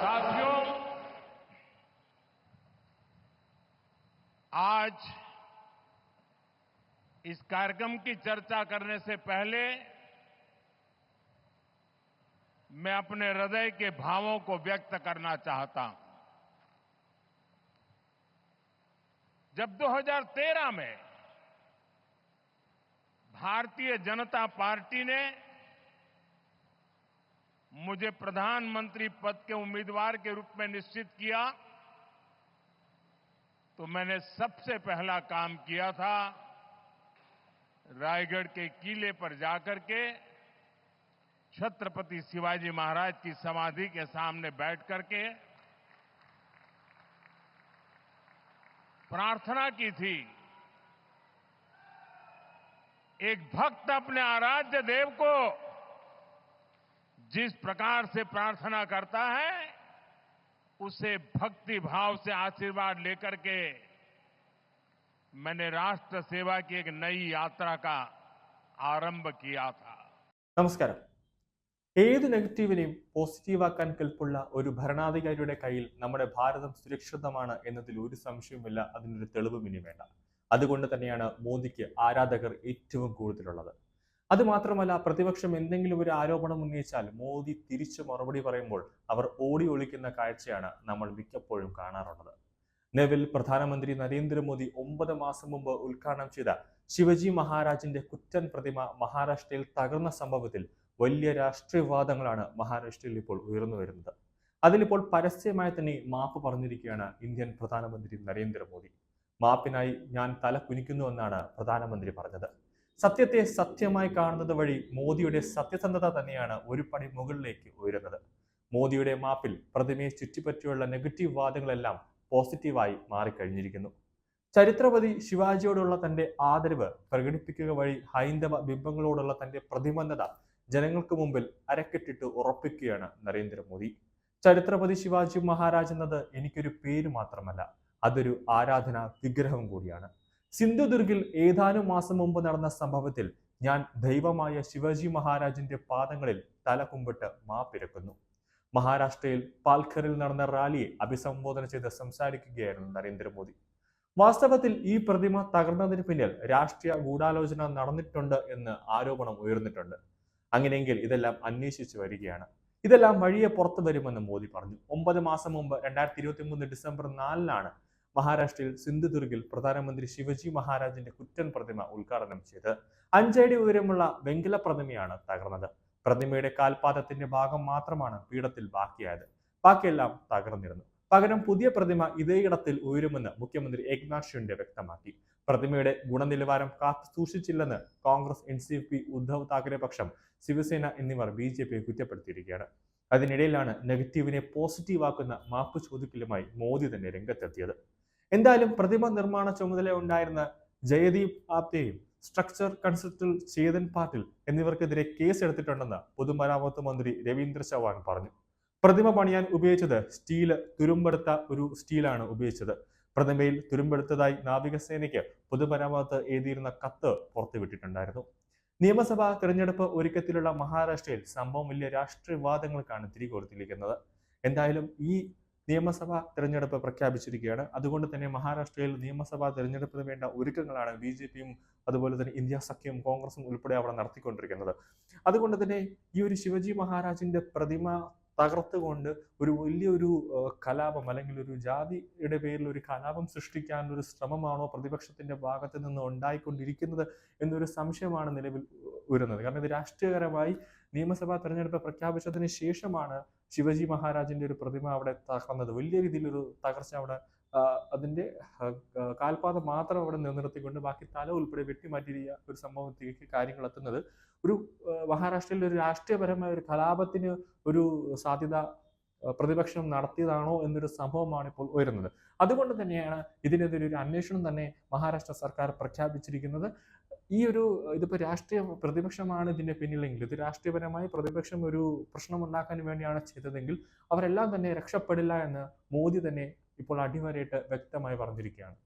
साथियों, आज इस कार्यक्रम की चर्चा करने से पहले मैं अपने हृदय के भावों को व्यक्त करना चाहता हूँ। जब 2013 में भारतीय जनता पार्टी ने मुझे प्रधानमंत्री पद के उम्मीदवार के रूप में निश्चित किया तो मैंने सबसे पहला काम किया था रायगढ़ के किले पर जाकर के छत्रपति शिवाजी महाराज की समाधि के सामने बैठ करके प्रार्थना की थी। एक भक्त अपने आराध्य देव को जिस प्रकार से प्रार्थना करता है उसे भक्ति भाव से आशीर्वाद लेकर के मैंने राष्ट्र सेवा की एक नई यात्रा का आरंभ किया था നമസ്കാരം ഏത് നെഗറ്റീവിനെയും പോസിറ്റീവാക്കാൻ കെൽപ്പുള്ള ഒരു ഭരണാധികാരിയുടെ കയ്യിൽ നമ്മുടെ ഭാരതം സുരക്ഷിതമാണ് എന്നതിൽ ഒരു സംശയവുമില്ല അതിനൊരു തെളിവും ഇനി വേണ്ട അതുകൊണ്ട് തന്നെയാണ് മോദിക്ക് ആരാധകർ ഏറ്റവും കൂടുതലുള്ളത് അതുമാത്രമല്ല പ്രതിപക്ഷം എന്തെങ്കിലും ഒരു ആരോപണം ഉന്നയിച്ചാൽ മോദി തിരിച്ചു മറുപടി പറയുമ്പോൾ അവർ ഓടി ഒളിക്കുന്ന കാഴ്ചയാണ് നമ്മൾ മിക്കപ്പോഴും കാണാറുള്ളത്. നിലവിൽ പ്രധാനമന്ത്രി നരേന്ദ്രമോദി ഒമ്പത് മാസം മുമ്പ് ഉദ്ഘാടനം ചെയ്ത ശിവജി മഹാരാജിന്റെ കുറ്റൻ പ്രതിമ മഹാരാഷ്ട്രയിൽ തകർന്ന സംഭവത്തിൽ വലിയ രാഷ്ട്രീയവാദങ്ങളാണ് മഹാരാഷ്ട്രയിൽ ഇപ്പോൾ ഉയർന്നു വരുന്നത്. അതിലിപ്പോൾ പരസ്യമായി തന്നെ മാപ്പ് പറഞ്ഞിരിക്കുകയാണ് ഇന്ത്യൻ പ്രധാനമന്ത്രി നരേന്ദ്രമോദി. മാപ്പിനായി ഞാൻ തല കുനിക്കുന്നുവെന്നാണ് പ്രധാനമന്ത്രി പറഞ്ഞത്. സത്യത്തെ സത്യമായി കാണുന്നത് വഴി മോദിയുടെ സത്യസന്ധത തന്നെയാണ് ഒരു പടി മുകളിലേക്ക് ഉയരുന്നത്. മോദിയുടെ മാപ്പിൽ പ്രതിമയെ ചുറ്റിപ്പറ്റിയുള്ള നെഗറ്റീവ് വാദങ്ങളെല്ലാം പോസിറ്റീവായി മാറിക്കഴിഞ്ഞിരിക്കുന്നു. ചരിത്രപതി ശിവാജിയോടുള്ള തന്റെ ആദരവ് പ്രകടിപ്പിക്കുക വഴി ഹൈന്ദവ ബിംബങ്ങളോടുള്ള തന്റെ പ്രതിബന്ധത ജനങ്ങൾക്ക് മുമ്പിൽ അരക്കെട്ടിട്ട് ഉറപ്പിക്കുകയാണ് നരേന്ദ്രമോദി. ചരിത്രപതി ശിവാജി മഹാരാജ് എന്നത് എനിക്കൊരു പേര് മാത്രമല്ല അതൊരു ആരാധന വിഗ്രഹം കൂടിയാണ്. സിന്ധുദുർഗിൽ ഏതാനും മാസം മുമ്പ് നടന്ന സംഭവത്തിൽ ഞാൻ ദൈവമായ ശിവജി മഹാരാജിന്റെ പാദങ്ങളിൽ തലകുമ്പിട്ട് മാപ്പിരക്കുന്നു മഹാരാഷ്ട്രയിൽ പാൽഖറിൽ നടന്ന റാലിയെ അഭിസംബോധന ചെയ്ത് സംസാരിക്കുകയായിരുന്നു നരേന്ദ്രമോദി. വാസ്തവത്തിൽ ഈ പ്രതിമ തകർന്നതിന് പിന്നിൽ രാഷ്ട്രീയ ഗൂഢാലോചന നടന്നിട്ടുണ്ട് എന്ന് ആരോപണം ഉയർന്നിട്ടുണ്ട്. അങ്ങനെയെങ്കിൽ ഇതെല്ലാം അന്വേഷിച്ചു വരികയാണ്. ഇതെല്ലാം വഴിയെ പുറത്തു വരുമെന്ന് മോദി പറഞ്ഞു. ഒമ്പത് മാസം മുമ്പ് രണ്ടായിരത്തി ഇരുപത്തി മൂന്ന് ഡിസംബർ നാലിനാണ് മഹാരാഷ്ട്രയിൽ സിന്ധുദുർഗിൽ പ്രധാനമന്ത്രി ശിവജി മഹാരാജിന്റെ കുറ്റൻ പ്രതിമ ഉദ്ഘാടനം ചെയ്ത് അഞ്ചടി ഉയരമുള്ള വെങ്കല പ്രതിമയാണ് തകർന്നത്. പ്രതിമയുടെ കാൽപാദത്തിന്റെ ഭാഗം മാത്രമാണ് പീഠത്തിൽ ബാക്കിയായത്. ബാക്കിയെല്ലാം തകർന്നിരുന്നു. പകരം പുതിയ പ്രതിമ ഇതേ ഇടത്തിൽ ഉയരുമെന്ന് മുഖ്യമന്ത്രി ഏക്നാഥ് ഷിൻഡെ വ്യക്തമാക്കി. പ്രതിമയുടെ ഗുണനിലവാരം കാത്തു സൂക്ഷിച്ചില്ലെന്ന് Congress N C P Uddhav Thackeray പക്ഷം ശിവസേന എന്നിവർ ബി ജെ പിയെ കുറ്റപ്പെടുത്തിയിരിക്കുകയാണ്. അതിനിടയിലാണ് നെഗറ്റീവിനെ പോസിറ്റീവാക്കുന്ന മാപ്പ് ചോദിക്കലുമായി മോദി തന്നെ രംഗത്തെത്തിയത്. എന്തായാലും പ്രതിമ നിർമ്മാണ ചുമതല ഉണ്ടായിരുന്ന ജയദീപ് ആപ്തെയും സ്ട്രക്ചർ കൺസൾട്ടന്റ് ചേതൻ പാട്ടിൽ എന്നിവർക്കെതിരെ കേസ് എടുത്തിട്ടുണ്ടെന്ന് പൊതുമരാമത്ത് മന്ത്രി രവീന്ദ്ര ചവാൻ പറഞ്ഞു. പ്രതിമ പണിയാൻ ഉപയോഗിച്ചത് സ്റ്റീൽ തുരുമ്പെടുത്ത ഒരു സ്റ്റീലാണ് ഉപയോഗിച്ചത്. പ്രതിമയിൽ തുരുമ്പെടുത്തതായി നാവികസേനയ്ക്ക് പൊതുമരാമത്ത് എഴുതിയിരുന്ന കത്ത് പുറത്തുവിട്ടിട്ടുണ്ടായിരുന്നു. നിയമസഭാ തെരഞ്ഞെടുപ്പ് ഒരുക്കത്തിലുള്ള മഹാരാഷ്ട്രയിൽ സംഭവം വലിയ രാഷ്ട്രീയവാദങ്ങൾക്കാണ് തിരികൊടുത്തിരിക്കുന്നത് എന്തായാലും ഈ നിയമസഭാ തെരഞ്ഞെടുപ്പ് പ്രഖ്യാപിച്ചിരിക്കുകയാണ്. അതുകൊണ്ട് തന്നെ മഹാരാഷ്ട്രയിൽ നിയമസഭാ തെരഞ്ഞെടുപ്പിന് വേണ്ട ഒരുക്കങ്ങളാണ് ബി ജെ പിയും അതുപോലെ തന്നെ ഇന്ത്യ സഖ്യവും കോൺഗ്രസും ഉൾപ്പെടെ അവിടെ നടത്തിക്കൊണ്ടിരിക്കുന്നത്. അതുകൊണ്ട് തന്നെ ഈ ഒരു ശിവജി മഹാരാജിന്റെ പ്രതിമ തകർത്തുകൊണ്ട് ഒരു വലിയൊരു കലാപം അല്ലെങ്കിൽ ഒരു ജാതിയുടെ പേരിൽ ഒരു കലാപം സൃഷ്ടിക്കാൻ ഒരു ശ്രമമാണോ പ്രതിപക്ഷത്തിന്റെ ഭാഗത്ത് നിന്ന് ഉണ്ടായിക്കൊണ്ടിരിക്കുന്നത് എന്നൊരു സംശയമാണ് നിലവിൽ ഉയരുന്നത്. കാരണം ഇത് രാഷ്ട്രീയകരമായി നിയമസഭാ തെരഞ്ഞെടുപ്പ് പ്രഖ്യാപിച്ചതിന് ശേഷമാണ് ശിവജി മഹാരാജിന്റെ ഒരു പ്രതിമ അവിടെ തകർന്നത്. വലിയ രീതിയിലൊരു തകർച്ച അവിടെ അതിന്റെ കാൽപാതം മാത്രം അവിടെ നിലനിർത്തിക്കൊണ്ട് ബാക്കി തല ഉൾപ്പെടെ വെട്ടിമാറ്റിയ ഒരു സംഭവത്തിലേക്ക് കാര്യങ്ങൾ എത്തുന്നത്. ഒരു മഹാരാഷ്ട്രയിലെ ഒരു രാഷ്ട്രീയപരമായ ഒരു കലാപത്തിന് ഒരു സാധ്യത പ്രതിപക്ഷം നടത്തിയതാണോ എന്നൊരു സംഭവമാണ് ഇപ്പോൾ ഉയരുന്നത്. അതുകൊണ്ട് തന്നെയാണ് ഇതിനെതിരെ ഒരു അന്വേഷണം തന്നെ മഹാരാഷ്ട്ര സർക്കാർ പ്രഖ്യാപിച്ചിരിക്കുന്നത്. ഈ ഒരു ഇതിപ്പോൾ രാഷ്ട്രീയ പ്രതിപക്ഷമാണ് ഇതിന്റെ പിന്നിലെങ്കിൽ ഇത് രാഷ്ട്രീയപരമായി പ്രതിപക്ഷം ഒരു പ്രശ്നം ഉണ്ടാക്കാൻ വേണ്ടിയാണ് ചെയ്തതെങ്കിൽ അവരെല്ലാം തന്നെ രക്ഷപ്പെടില്ല എന്ന് മോദി തന്നെ ഇപ്പോൾ അടിവരയിട്ട് വ്യക്തമായി പറഞ്ഞിരിക്കുകയാണ്.